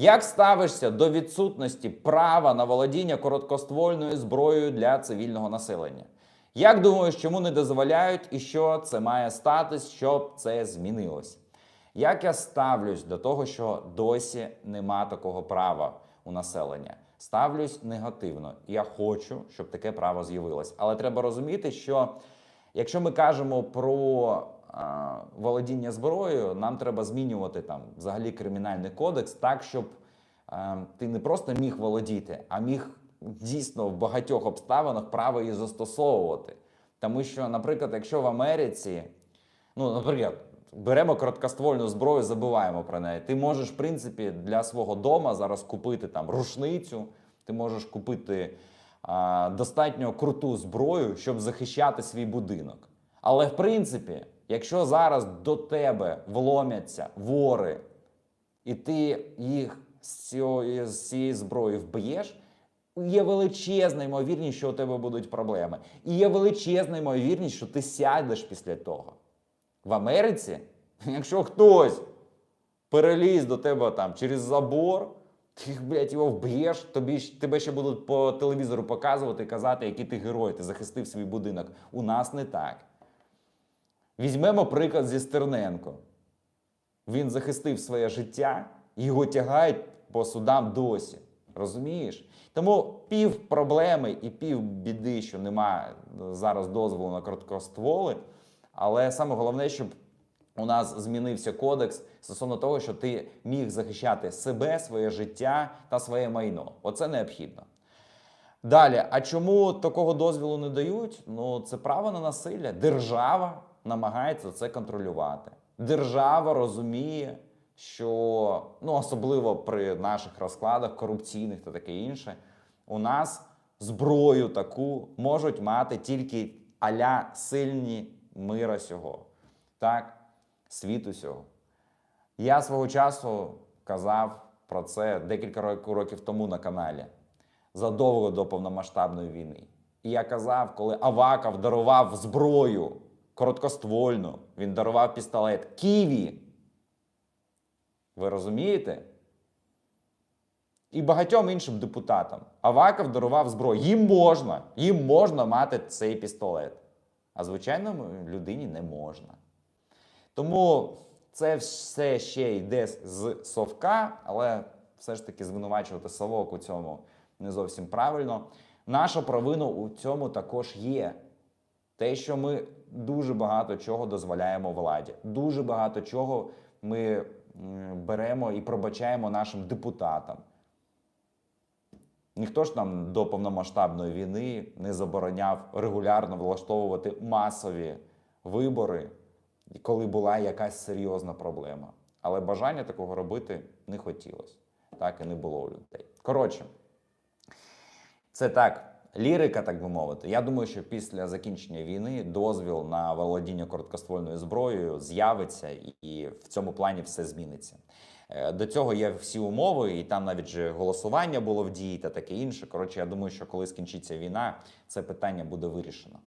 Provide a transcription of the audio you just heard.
Як ставишся до відсутності права на володіння короткоствольною зброєю для цивільного населення? Як думаєш, чому не дозволяють і що це має статись, щоб це змінилось? Як я ставлюсь до того, що досі нема такого права у населення? Ставлюсь негативно. Я хочу, щоб таке право з'явилось. Але треба розуміти, що якщо ми кажемо про володіння зброєю, нам треба змінювати там взагалі кримінальний кодекс так, щоб а, ти не просто міг володіти, а міг дійсно в багатьох обставинах право її застосовувати. Тому що, наприклад, якщо в Америці, ну, наприклад, беремо короткоствольну зброю, забуваємо про неї. Ти можеш, в принципі, для свого дома зараз купити там рушницю, ти можеш купити а, достатньо круту зброю, щоб захищати свій будинок. Але в принципі, якщо зараз до тебе вломяться вори, і ти їх з цієї, зброї вб'єш, є величезна ймовірність, що у тебе будуть проблеми. І є величезна ймовірність, що ти сядеш після того. В Америці, якщо хтось переліз до тебе там через забор, ти, блядь, його вб'єш, тобі, тебе ще будуть по телевізору показувати і казати, який ти герой, ти захистив свій будинок. У нас не так. Візьмемо приклад зі Стерненко. Він захистив своє життя, його тягають по судам досі. Розумієш? Тому пів проблеми і пів біди, що немає зараз дозволу на короткостволи. Але саме головне, щоб у нас змінився кодекс стосовно того, що ти міг захищати себе, своє життя та своє майно. Оце необхідно. Далі, а чому такого дозволу не дають? Ну, це право на насилля. Держава намагається це контролювати. Держава розуміє, що ну, особливо при наших розкладах корупційних та таке інше, у нас зброю таку можуть мати тільки аля сильні мира сього, так, світу сього. Я свого часу казав про це декілька років тому на каналі, задовго до повномасштабної війни. І я казав, коли Аваков дарував зброю короткоствольну, він дарував пістолет Ківі. Ви розумієте? І багатьом іншим депутатам. Аваков дарував зброю. Їм можна, їм можна мати цей пістолет. А звичайному людині не можна. Тому це все ще йде з совка, але все ж таки звинувачувати совок у цьому не зовсім правильно. Наша провина у цьому також є. Те, що ми дуже багато чого дозволяємо владі, дуже багато чого ми беремо і пробачаємо нашим депутатам. Ніхто ж нам до повномасштабної війни не забороняв регулярно влаштовувати масові вибори, коли була якась серйозна проблема. Але бажання такого робити не хотілося. Так і не було у людей. Коротше, це так, лірика, так би мовити. Я думаю, що після закінчення війни дозвіл на володіння короткоствольною зброєю з'явиться, і- в цьому плані все зміниться. Е, До цього є всі умови, і там навіть же голосування було в дії та таке інше. Коротше, я думаю, що коли скінчиться війна, це питання буде вирішено.